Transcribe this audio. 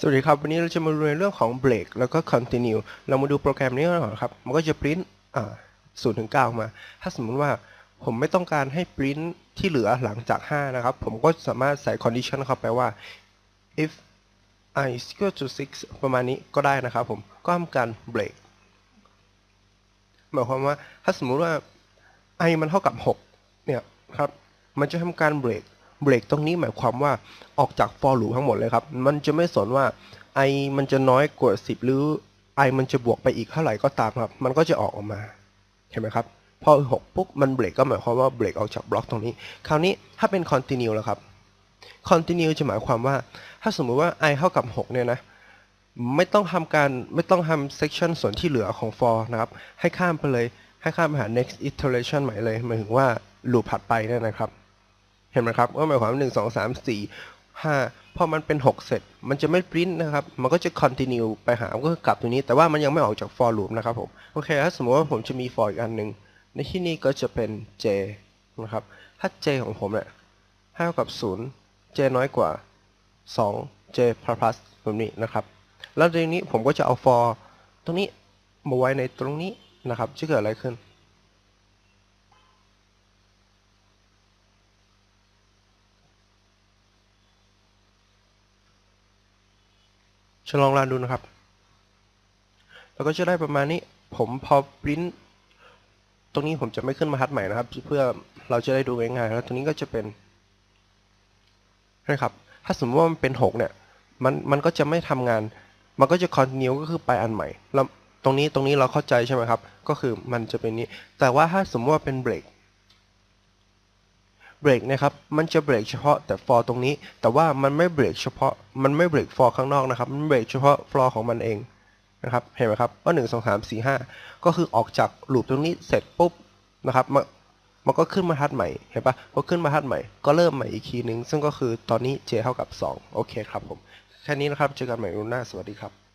สวัสดีครับ วันนี้เราจะมาดูในเรื่องของ break แล้วก็ continue เรามาดูโปรแกรมนี้ก่อนครับ มันก็จะ print อ่า0ถึง9มา ถ้าสมมุติว่าผมไม่ต้องการให้ print ที่เหลือหลังจาก 5 นะครับ ผมก็สามารถใส่ condition เข้าไปว่า if i is equal to 6 ประมาณนี้ก็ได้นะครับผม ก็ทำการ break หมายความว่าถ้าสมมุติว่า i มันเท่ากับ 6 เนี่ยครับ มันจะทำการ break เบรกตรงนี้หมายความว่าออกจาก for loop ทั้งหมดเลยครับ มันจะไม่สนว่า i มันจะน้อยกว่า 10 หรือ i มันจะบวกไปอีกเท่าไหร่ก็ตามครับ มันก็จะออกออกมาเห็นไหมครับ พอ 6 ปุ๊บ มันเบรกก็หมายความว่าเบรกออกจากบล็อกตรงนี้ คราวนี้ถ้าเป็น continue แล้วครับ continue จะหมายความว่า ถ้าสมมุติว่า i เท่ากับ 6 เนี่ยนะไม่ต้องทำการไม่ต้องทำ section ส่วนที่เหลือของ for นะครับ ให้ข้ามไปเลย ให้ข้ามไปหา next iteration ใหม่เลยหมายถึงว่า loop ถัดไปเนี่ยนะครับ เห็นไหมครับก็หมายความว่าหนึ่งสองสามสี่ห้าพอมันเป็น 6 เสร็จ มันจะไม่ปริ้นนะครับ มันก็จะ continue ไปหา ก็คือกลับตรงนี้ แต่ว่ามันยังไม่ออกจาก for loop นะครับผม โอเค ถ้าสมมติว่าผมจะมี for อีกอันหนึ่ง ในที่นี้ก็จะเป็น j นะครับ ถ้า j ของผมเนี่ยเท่ากับ 0 j น้อยกว่า 2 j plus แบบนี้นะครับ แล้วทีนี้ผมก็จะเอา for ตรงนี้มาไว้ในตรงนี้นะครับ จะเกิดอะไรขึ้น จะลองรันดูนะครับ แล้วก็จะได้ประมาณนี้ ผมพอปริ้นตรงนี้ผมจะไม่ขึ้นมาทัดใหม่นะครับ เพื่อเราจะได้ดูง่ายๆแล้วตรงนี้ก็จะเป็นนะครับ ถ้าสมมติว่ามันเป็น 6 เนี่ย มันมันก็จะไม่ทำงาน มันก็จะ continue ก็คือไปอันใหม่แล้วตรงนี้ตรงนี้เราเข้าใจใช่ไหมครับ ก็คือมันจะเป็นนี้ แต่ว่าถ้าสมมติว่าเป็นเบรก เบรกนะครับ มันจะเบรกเฉพาะแต่ for ตรงนี้ แต่ว่ามันไม่เบรกเฉพาะ มันไม่เบรก for ข้างนอกนะครับ มันเบรกเฉพาะ for ของมันเองนะครับ เห็นไหมครับว่าหนึ่งสองสามสี่ห้าก็คือออกจากลูปตรงนี้เสร็จปุ๊บนะครับมันมันก็ขึ้นมาทัดใหม่ เห็นปะพอขึ้นมาทัดใหม่ ก็เริ่มใหม่อีกทีนึง ซึ่งก็คือตอนนี้ j เท่ากับ 2 โอเคครับผม แค่นี้นะครับ เจอกันใหม่รุ่นหน้า สวัสดีครับ